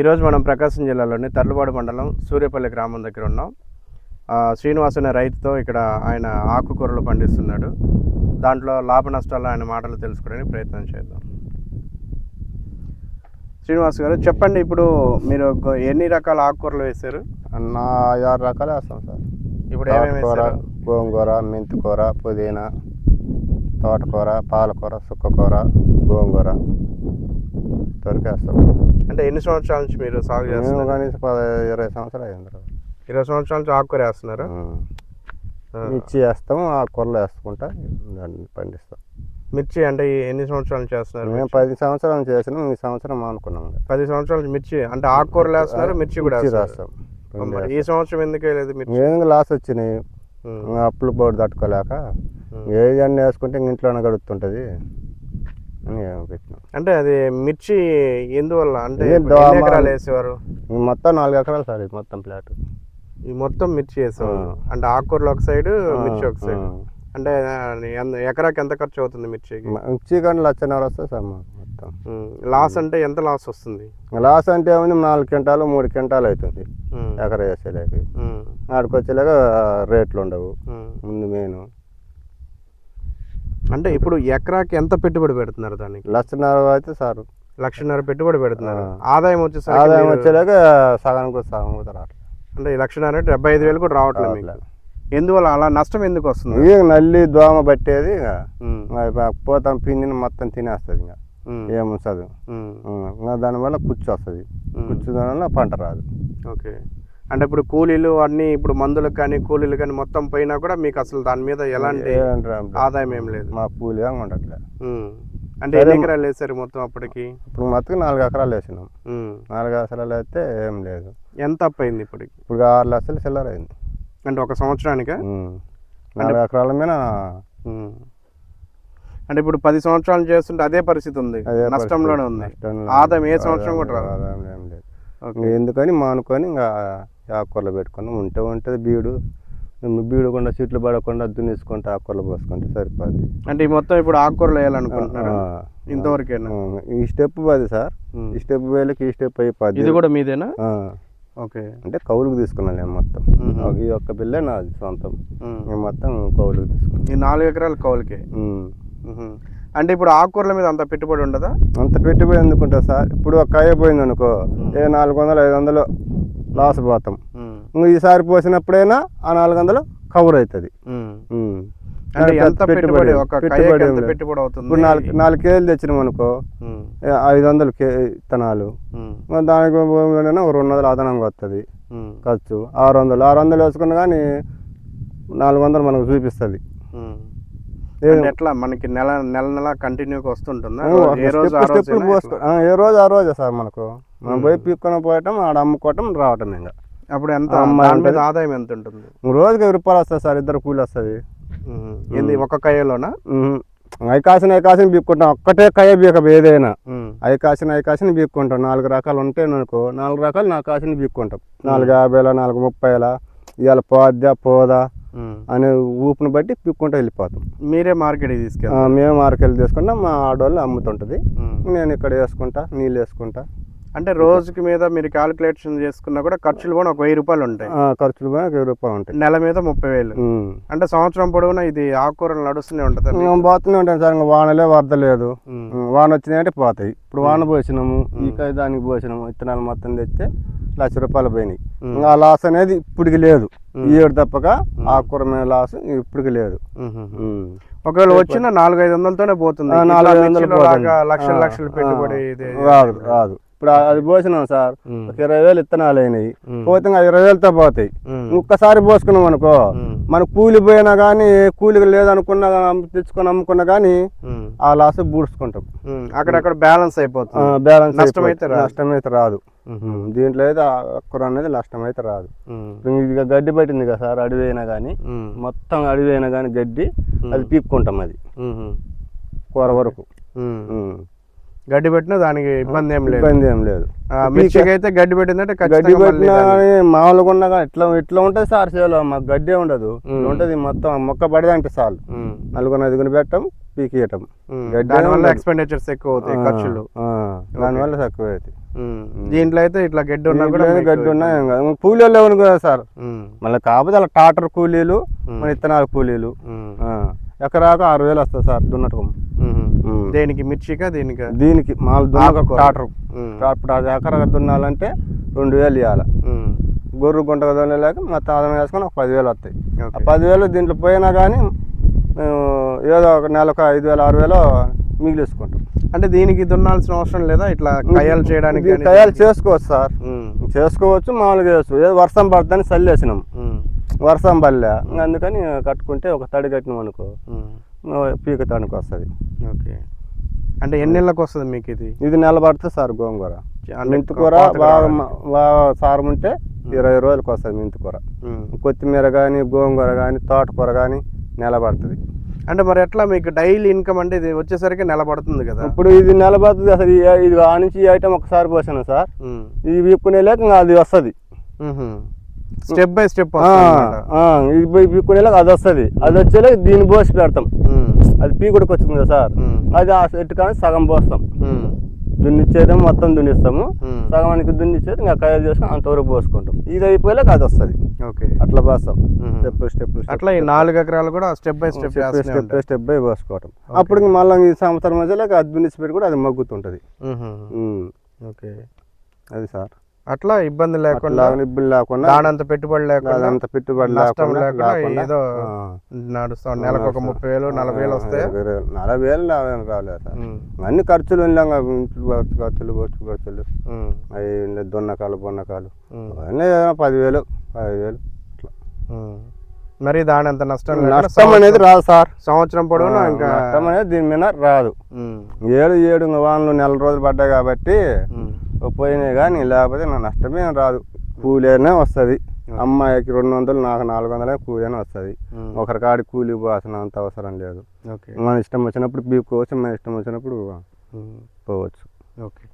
ఈరోజు మనం ప్రకాశం జిల్లాలోని తర్లుబాడు మండలం సూర్యపల్లి గ్రామం దగ్గర ఉన్నాం. శ్రీనివాస్ అనే రైతుతో ఇక్కడ ఆయన ఆకుకూరలు పండిస్తున్నాడు. దాంట్లో లాభ నష్టాలు ఆయన మాటలు తెలుసుకోవడానికి ప్రయత్నం చేద్దాం. శ్రీనివాస్ గారు చెప్పండి ఇప్పుడు మీరు ఎన్ని రకాల ఆకుకూరలు వేశారు? నా ఆరు రకాలు వేస్తాం సార్. ఇప్పుడు ఏమేమి గోంగూర మెంతికూర పుదీనా తోటకూర పాలకూర సుక్కకూర గోంగూర దొరికేస్తాం. అంటే ఎన్ని సంవత్సరాల నుంచి మీరు సాగు చేస్తున్నారు? కనీసం పద ఇరవై సంవత్సరాలు అయింది. ఇరవై సంవత్సరాల నుంచి ఆకుకూర వేస్తున్నారు. మిర్చి వేస్తాము ఆ కూరలు వేసుకుంటా దాన్ని పండిస్తాం. మిర్చి అంటే ఎన్ని సంవత్సరాల చేస్తున్నారు మేము పది సంవత్సరాలు చేసినాం ఈ సంవత్సరం అనుకున్నాం పది సంవత్సరాల నుంచి మిర్చి అంటే ఆకుకూరలు వేస్తున్నారు మిర్చి కూడా మరి ఈ సంవత్సరం ఎందుకు వేయలేదు మిర్చి? లాస్ వచ్చినాయి? అప్పులు బోర్డు తట్టుకోలేక ఉం. ఏది అన్నీ వేసుకుంటే ఇంట్లోనే గడుపుతుంటుంది. అని పెట్టినాం. అంటే అది మిర్చి ఎందువల్ల? అంటే ఎకరాలు వేసేవారు? మొత్తం నాలుగు ఎకరాలు సార్ ఇది మొత్తం ప్లాట్. ఈ మొత్తం మిర్చి వేసేవారు. ఆ. అంటే ఆకుకూరలు ఒక సైడ్ మిర్చి ఒక సైడ్. అంటే ఎకరాకి ఎంత ఖర్చు అవుతుంది మిర్చికి? మిర్చి కానీ లక్షన్నర వస్తుంది సార్ మొత్తం. లాస్ అంటే ఎంత లాస్ వస్తుంది? లాస్ అంటే ఏముంది? నాలుగు క్వింటాలు మూడు క్వింటాలు అవుతుంది. ఎకర వేసేలేక. ఆడికి వచ్చేలాగా రేట్లు ఉండవు. ముందు మెయిన్. అంటే ఇప్పుడు ఎకరాకి ఎంత పెట్టుబడి పెడుతున్నారు దానికి? లక్షన్నర అయితే సార్. లక్షన్నర పెట్టుబడి పెడుతున్నారు. ఆదాయం వచ్చేసరికి ఆదాయం వచ్చేలాగా సగానికి సగం కూడా రావట్లేదు. అంటే ఈ లక్షన్నర అంటే డెబ్బై ఐదు వేలు కూడా రావట్లేదు మీకు. ఎందువల్ల అలా నష్టం ఎందుకు వస్తుంది? ఇక నల్లి దోమ పట్టేది పోతాం పిండిని మొత్తం తినేస్తుంది ఇంకా. ఏముంచదు దానివల్ల కుచ్చు వస్తుంది. కుచ్చు దానివల్ల పంట రాదు. ఓకే. అంటే ఇప్పుడు కూలీలు అన్ని ఇప్పుడు మందులకు కానీ కూలీలు కానీ మొత్తం పోయినా కూడా మీకు అసలు దాని మీద ఎలాంటి ఆదాయం ఏం లేదు. మా కూలి ఏమి ఉండట్లే. అంటే ఎన్ని ఎకరాలు వేసారు మొత్తం అప్పటికి? ఇప్పుడు మొత్తం నాలుగు ఎకరాలు వేసినాం. నాలుగు ఎకరాలు అయితే ఏం లేదు. ఎంత అప్పు అయింది ఇప్పటికి? ఇప్పుడు ఆరు లక్షలు చిల్లర అయింది. అంటే ఒక సంవత్సరానికా. నాలుగు ఎకరాల మీద. అంటే ఇప్పుడు పది సంవత్సరాలు చేస్తుంటే అదే పరిస్థితి ఉంది. నష్టంలోనే. ఉంది. ఆదాయం ఏ. సంవత్సరం కూడా రాదు. ఎందుకని మానుకొని ఇంకా ఆకుకూరలు పెట్టుకున్నాం ఉంటే ఉంటుంది బీడు. బీడకుండా చెట్లు పడకుండా దున్నేసుకుంటే ఆకుకూరలు పోసుకుంటే సరిపోద్ది. అంటే ఈ మొత్తం ఇప్పుడు ఆకుకూరలు వేయాలనుకుంటున్నారు? ఆ, ఇంతవరకేనా? ఈ స్టెప్ పది సార్. ఈ స్టెప్ వేలకి ఈ స్టెప్ అయిపోద్ది. ఇది కూడా మీదేనా? ఓకే. అంటే కౌలుకు తీసుకున్నాను నేను మొత్తం. ఈ ఒక్క బిల్లే నాది సొంతం. నేను మొత్తం కౌలుకు తీసుకున్నాను ఈ నాలుగు ఎకరాల కౌలుకే. అంటే ఇప్పుడు ఆకుకూరల మీద అంత పెట్టుబడి ఉండదా? అంత పెట్టుబడి ఎందుకుంటా సార్? ఇప్పుడు ఒక కాయ పోయింది అనుకో ఏ నాలుగు వందలు ఐదు వందలు లాస్ పోతాం ఈసారి పోసినప్పుడైనా ఆ నాలుగు వందలు కవర్ అవుతుంది పెట్టుబడి ఇప్పుడు నాలుగు నాలుగు కేజీలు తెచ్చినాం అనుకో ఐదు వందలు కే. మరి దానికి ఒక రెండు వందలు అదనంగా వస్తుంది. ఖర్చు ఆరు వందలు. ఆరు వందలు వేసుకున్నా కానీ నాలుగు వందలు మనకు చూపిస్తుంది. ఎట్లా? మనకి నెల నెల నెల కంటిన్యూగా వస్తుంటుందా? ఏ రోజు ఆ రోజే సార్ మనకు. మనం పోయి పీక్కొని పోయటం ఆడ అమ్ముకోవటం రావటం ఇంకా అప్పుడు ఎంత. ఆదాయం ఎంత ఉంటుంది? రోజుకి వెయ్యి రూపాయలు వస్తుంది సార్ ఇద్దరు కూలి వస్తుంది. ఏంది ఒక కయ్యలోనా? అవి కాసిన అవి కాసిన బీక్కుంటాం. ఒక్కటే కయ్య బీక ఏదైనా. అవి కాసిన అవి కాసిన బీక్కుంటాం. నాలుగు రకాలు ఉంటాయి అనుకో నాలుగు రకాలు నా కాసిన బీక్కుంటాం. నాలుగు యాభైల నాలుగు ముప్పైల ఇవాళ పోద్దా పోదా. అనే ఊపుని బట్టి పీక్కుంటూ వెళ్ళిపోతాం. మీరే మార్కెట్కి ఆ, తీసుకెళ్తారు మేము మార్కెట్ తీసుకుంటాం. మా ఆడవాళ్ళు అమ్ముతుంటుంది. నేను ఇక్కడ వేసుకుంటా నీళ్ళు వేసుకుంటా. అంటే రోజుకి మీద మీరు క్యాలిక్యులేషన్ చేసుకున్నా కూడా ఖర్చులు కూడా ఒక వెయ్యి రూపాయలు ఉంటాయి. ఖర్చులు పోయినా వెయ్యి రూపాయలు ఉంటాయి. నెల మీద ముప్పై వేలు. అంటే సంవత్సరం పొడవునా ఇది ఆకుకూరలు నడుస్తూనే ఉంటుంది ఇంకా పోతూనే ఉంటాను సార్ ఇంకా వానలే వరద లేదు వాన వచ్చినాయంటే పోతాయి. ఇప్పుడు వాన పోసినాము కాయ దానికి పోసినాము విత్తనాలు మొత్తం తెస్తే లక్ష రూపాయలు పోయినాయి. ఇంకా ఆ లాస్ అనేది ఇప్పటికి లేదు. ఈ ఏడు తప్పక ఆకుకూర మీద లాస్ ఇప్పటికి లేదు. ఒకవేళ వచ్చిన నాలుగు ఐదు వందలతోనే పోతుంది. నాలుగు ఐదు వందలు లక్షల లక్షలు పెట్టుబడి రాదు రాదు. ఇప్పుడు అది పోసినాం సార్. ఒక ఇరవై వేలు విత్తనాలు అయినాయి. పోతే ఇంకా ఇరవై వేలతో పోతాయి. ఒక్కసారి పోసుకున్నాం అనుకో. మన కూలి పోయినా కానీ కూలికి లేదనుకున్నా తెచ్చుకొని అమ్ముకున్నా కానీ. ఆ లాస్ బూడ్చుకుంటాం. అక్కడక్కడ బ్యాలెన్స్ అయిపోతుంది బ్యాలెన్స్ నష్టం అయితే రాదు. నష్టం అయితే రాదు ఉమ్. దీంట్లో అయితే అక్కుర అనేది నష్టం అయితే రాదు ఇక గడ్డి పట్టింది కదా సార్ అడవి అయినా కానీ. మొత్తం అడవి అయినా కానీ గడ్డి అది పీక్కుంటాం అది. కూర వరకు. గడ్డి పెట్టినా దానికి ఇబ్బంది ఏం లేదు. ఇబ్బంది ఏం లేదు. మిర్చికి అయితే గడ్డి పెట్టిందంటే గడ్డి పెట్టినా మామూలుగా ఉన్నా ఇట్లా ఇట్లా ఉంటుంది సార్ చేలో. మాకు గడ్డే ఉండదు. ఉంటుంది మొత్తం మొక్క పడేదంటే చాలు. నలుగురు ఐదుగురు పెట్టడం పీకియటం. దానివల్ల. ఎక్స్పెండిచర్స్ ఎక్కువ అవుతాయి ఖర్చులు. దానివల్ల తక్కువ అవుతాయి. దీంట్లో అయితే ఇట్లా గడ్డి ఉన్నా కూడా గడ్డి ఉన్నా కూలీలు లేవను కదా సార్. మళ్ళీ కాకపోతే అలా టాటర్ కూలీలు మన ఇత్తనాల కూలీలు. ఎకరాకు ఆరు వేలు వస్తుంది సార్. ఉమ్. దేనికి? మిర్చికా దీనికా? దీనికి మామూలు దున్నక ఆకుకూర. టాటర్ ఉమ్, ఇప్పుడు అది ఎకరా దున్నాలంటే రెండు వేలు ఇవ్వాలి గొర్రె గుంట దున్నలేక మొత్తం ఆదాయం వేసుకొని ఒక పదివేలు వస్తాయి. ఆ. పదివేలు దీంట్లో పోయినా కానీ మేము ఏదో ఒక నెలకు ఐదు వేలు ఆరు వేలు మిగిలిసుకుంటాం. అంటే దీనికి దున్నాల్సిన అవసరం లేదా? ఇట్లా కయ్యాలు చేయడానికి తయారు చేసుకోవచ్చు సార్. చేసుకోవచ్చు మామూలుగా చేసుకోవచ్చు. ఏదో వర్షం పడుతుందని చల్లేసినాం. వర్షం పల్లె ఇంకా అందుకని కట్టుకుంటే ఒక తడి కట్టినాం అనుకో ఉమ్, పీక తానికి వస్తుంది. ఓకే. అంటే ఎన్ని నెలలకు వస్తుంది మీకు ఇది? ఇది నెల పడుతుంది సార్ గోంగూర. మెంతికూర బాగా బాగా సారం ఉంటే ఇరవై రోజులకు వస్తుంది మెంతికూర. కొత్తిమీర కానీ గోంగూర కానీ తోటకూర కానీ నెల పడుతుంది. అంటే మరి ఎట్లా మీకు డైలీ ఇన్కమ్ అంటే ఇది వచ్చేసరికి నెల పడుతుంది కదా? ఇప్పుడు ఇది నెల పడుతుంది అసలు ఇది ఆ నుంచి ఈ ఐటమ్ ఒకసారి పోసాను సార్. ఇది వీక్కునే లేక అది వస్తుంది. స్టెప్ బై స్టెప్ ఇది వీక్కునే లేక అది వస్తుంది. అది వచ్చేలాక దీన్ని పోసి పెడతాం. అది పీకుడికి వచ్చింది కదా సార్. అది ఆ చెట్టు కానీ సగం పోస్తాం. దున్నిచ్చేదేమో మొత్తం దున్నిస్తాము. సగానికి దున్నిచ్చేది ఇంకా కయ్యాలు చేసుకొని అంతవరకు పోసుకుంటాం. ఇది అయిపోయేలాక అది వస్తుంది. ఓకే. అట్లా పోస్తాం. స్టెప్ స్టెప్ అట్లా ఈ నాలుగు ఎకరాలు కూడా step by step step step step by పోసుకోవటం. అప్పుడు మళ్ళీ ఈ సంవత్సరం మధ్యలో అది దున్నిచ్చి పెట్టి కూడా అది మగ్గుతుంటది. ఓకే. అది సార్. అట్లా ఇబ్బంది లేకుండా ఇబ్బంది లేకుండా దానంత పెట్టుబడి లేకుండా అంత పెట్టుబడి నష్టం లేకుండా ఏదో. నడుస్తాం. నెలకు ఒక ముప్పై వేలు నలభై వేలు వస్తాయి నలభై వేలు రాలేదు అన్ని ఖర్చులు ఇంట్లో ఖర్చు ఖర్చులు ఖర్చు ఖర్చులు అవి దున్నకాలు బొన్నకాలు అవన్నీ ఏదైనా పదివేలు పదివేలు అట్లా. మరి దాని అంత నష్టం నష్టం అనేది రాదు సార్. సంవత్సరం పొడవునా ఇంకా? నష్టం అనేది దీని మీద రాదు. ఏడు ఏడు వానలు నెల రోజులు పడ్డాయి కాబట్టి పోయినాయి కానీ లేకపోతే నా నష్టమే రాదు. కూలీనే వస్తుంది. అమ్మాయికి రెండు వందలు నాకు నాలుగు వందలే కూలీనే వస్తుంది. ఒకరి కాడి కూలి పోవాల్సిన అంత అవసరం లేదు. ఓకే. మన ఇష్టం వచ్చినప్పుడు పీక్కోవచ్చు మన ఇష్టం వచ్చినప్పుడు పోవచ్చు. ఓకే.